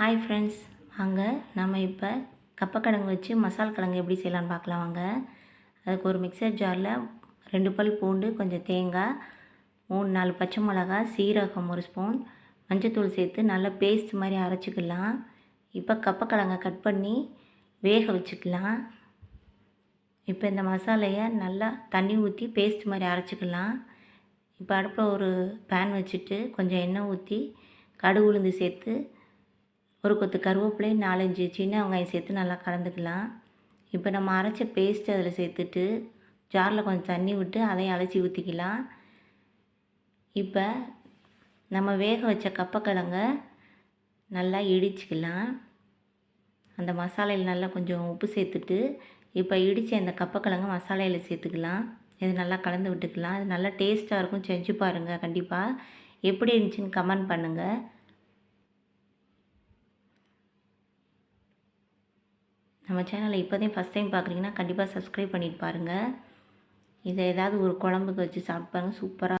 Hi friends வாங்க நம்ம இப்போ கப்பக்கிழங்கு வச்சு மசால் கிழங்கு எப்படி செய்யலான்னு பார்க்கலாம் வாங்க. அதுக்கு ஒரு மிக்சர் ஜாரில் ரெண்டு பல் பூண்டு கொஞ்சம் தேங்காய் மூணு நாலு பச்சை மிளகா சீரகம் ஒரு ஸ்பூன் மஞ்சத்தூள் சேர்த்து நல்லா பேஸ்ட் மாதிரி அரைச்சிக்கலாம். இப்போ கப்பக்கிழங்கை கட் பண்ணி வேக வச்சுக்கலாம். இப்போ இந்த மசாலையை நல்லா தண்ணி ஊற்றி பேஸ்ட் மாதிரி அரைச்சிக்கலாம். இப்போ அடுப்பில் ஒரு பேன் வச்சுட்டு கொஞ்சம் எண்ணெய் ஊற்றி கடுகு உளுந்து சேர்த்து ஒரு கொத்து கருவேப்பிலையும் நாலஞ்சு சின்ன வெங்காயம் சேர்த்து நல்லா கலந்துக்கலாம். இப்போ நம்ம அரைச்ச பேஸ்ட் அதில் சேர்த்துட்டு ஜாரில் கொஞ்சம் தண்ணி விட்டு அதையும் அலசி ஊற்றிக்கலாம் இப்போ நம்ம வேக வச்ச கப்பக்கிழங்க நல்லா இடிச்சிக்கலாம். அந்த மசாலையில் நல்லா கொஞ்சம் உப்பு சேர்த்துட்டு இப்போ இடித்த அந்த கப்பக்கிழங்கு மசாலையில் சேர்த்துக்கலாம். இது நல்லா கலந்து விட்டுக்கலாம். இது நல்லா டேஸ்ட்டாக இருக்கும். செஞ்சு பாருங்கள் கண்டிப்பாக எப்படி இருந்துச்சுன்னு கமெண்ட் பண்ணுங்கள் நம்ம சேனலை இப்போதையும் ஃபஸ்ட் டைம் பார்க்குறீங்கன்னா கண்டிப்பாக சப்ஸ்கிரைப் பண்ணிட்டு பாருங்கள் இதை ஏதாவது ஒரு குழம்புக்கு வச்சு சாப்பிட்டு பாருங்கள் சூப்பராக